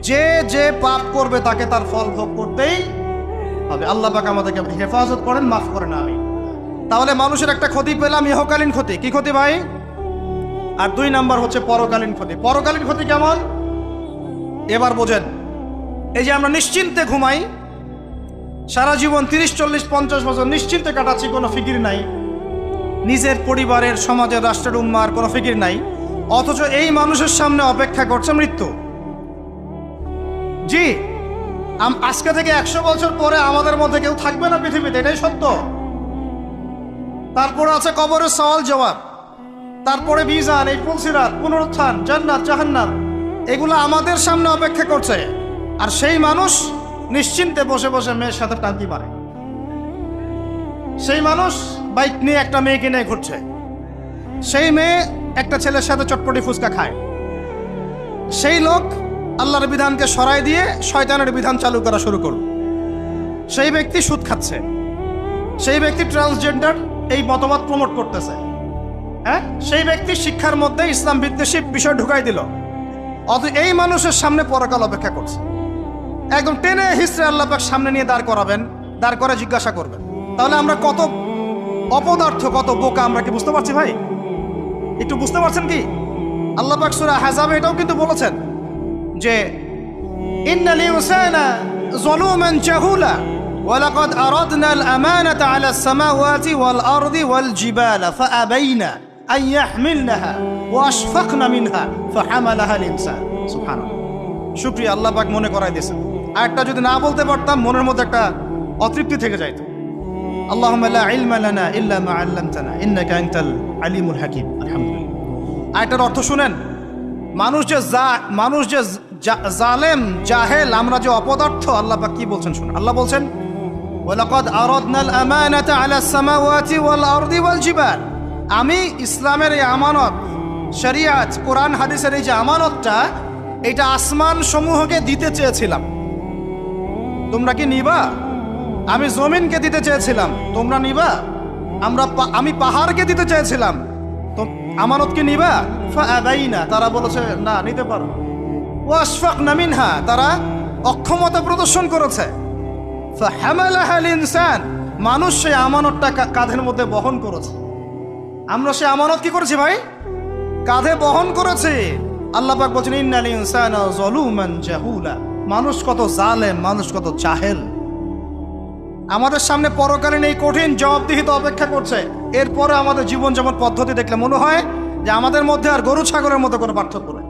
যে যে পাপ করবে তাকে তার ফল ভোগ করতেই হবে। আল্লাহ পাক আমাদেরকে হেফাজত করেন, মাফ করেন আমি তাহলে মানুষের একটা ক্ষতি পেলাম, ইহকালীন ক্ষতি। কি ক্ষতি ভাই? আর দুই নাম্বার হচ্ছে পরকালীন ক্ষতি। পরকালীন ক্ষতি কেমন? এবার বোঝেন। এই যে আমরা নিশ্চিন্তে ঘুমাই, সারা জীবন তিরিশ, চল্লিশ, পঞ্চাশ বছর নিশ্চিন্তে কাটাচ্ছি, কোনো ফিকির নাই। নিজের পরিবারের, সমাজের, রাষ্ট্রের উম্মার কোনো ফিকির নাই। অথচ এই মানুষের সামনে অপেক্ষা করছে মৃত্যু। জি আজকে থেকে একশো বছর পরে আমাদের মধ্যে কেউ থাকবে না পৃথিবীতে, এটাই সত্য। তারপরে আছে কবরের সওয়াল জবাব। তারপরে বিজান এই পুলসিরাত পুনরুত্থান, জান্নাত জাহান্নাত এগুলো আমাদের সামনে অপেক্ষা করছে। আর সেই মানুষ নিশ্চিন্তে বসে বসে মেয়ের সাথে টাঙ্কি মারে। সেই মানুষ বাইক নিয়ে একটা মেয়েকে নিয়ে ঘুরছে। সেই মেয়ে একটা ছেলের সাথে চটপটি ফুচকা খায়। সেই লোক আল্লাহর বিধানকে সরাই দিয়ে শয়তানের বিধান চালু করা শুরু করল। সেই ব্যক্তি সুদ খাচ্ছে। সেই ব্যক্তি ট্রান্সজেন্ডার এই মতবাদ প্রমোট করতেছে। হ্যাঁ? সেই ব্যক্তি শিক্ষার মধ্যে ইসলাম বিদ্বেষী বিষয় ঢুকাই দিল। অত এই মানুষের সামনে পরকাল অপেক্ষা করছে। একদম টেনে হিস্ট্রি আল্লাপাক সামনে নিয়ে দাঁড় করাবেন, দাঁড় করে জিজ্ঞাসা করবেন। তাহলে আমরা কত অপদার্থ, কত বোকা আমরা কি বুঝতে পারছি ভাই? একটু বুঝতে পারছেন কি? আল্লাহ পাক সূরা হাজাবে এটাও কিন্তু বলেছেন। যে ইন্নাল ইনসানা যালুমান জাহুলা ولقد أردنا الأمانة على السماوات والأرض والجبال فأبين أن يحملنها وأشفقن منها فحملها الإنسان سبحان الله শুক্রিয়া আল্লাহ পাক মনে করাই দিয়েছেন আর একটা যদি না বলতে পারতাম মনের মধ্যে একটা অতৃপ্তি থেকে যাইত اللهم لا علم لنا إلا ما علمتنا إنك أنت العليم الحكيم الحمد لله আয়টার অর্থ শুনেন মানুষ যে যা মানুষ যে জা- জালেম, জাহেল, আমরা যে অপদার্থ, আল্লাহ পাক কি বলছেন শুনুন। আল্লাহ বলছেন, ওয়ালাকাদ আরাদনাল আমানাতা আলা সামাওয়াতি ওয়াল আরদি ওয়াল জিবাল। আমি ইসলামের এই আমানত, শরিয়াত, কোরআন, হাদিসের এই যে আমানতটা, এটা আসমান সমূহকে দিতে চেয়েছিলাম। তোমরা কি নিবা? আমি জমিনকে দিতে চেয়েছিলাম। তোমরা নিবা? আমরা আমি পাহাড়কে দিতে চেয়েছিলাম। তো আমানত কি নিবা? না তারা বলেছে, না, নিতে পারো ওয়াশফাক নামিনহা তারা অক্ষমতা প্রদর্শন করেছে। ইনসান মানুষ সেই আমানতটা কাঁধের মধ্যে বহন করেছে। আমরা সেই আমানত কি করেছি ভাই? কাঁধে বহন করেছে। আল্লাহ পাক বলছেন ইন্নাল ইনসানা যালুমান জাহুলা। মানুষ কত জালেম, মানুষ কত জাহেল। আমাদের সামনে পরকালীন এই কঠিন জবাবদিহিত অপেক্ষা করছে। এরপরে আমাদের জীবনযাপন পদ্ধতি দেখলে মনে হয় যে আমাদের মধ্যে আর গরু, ছাগলের মতো কোনো পার্থক্য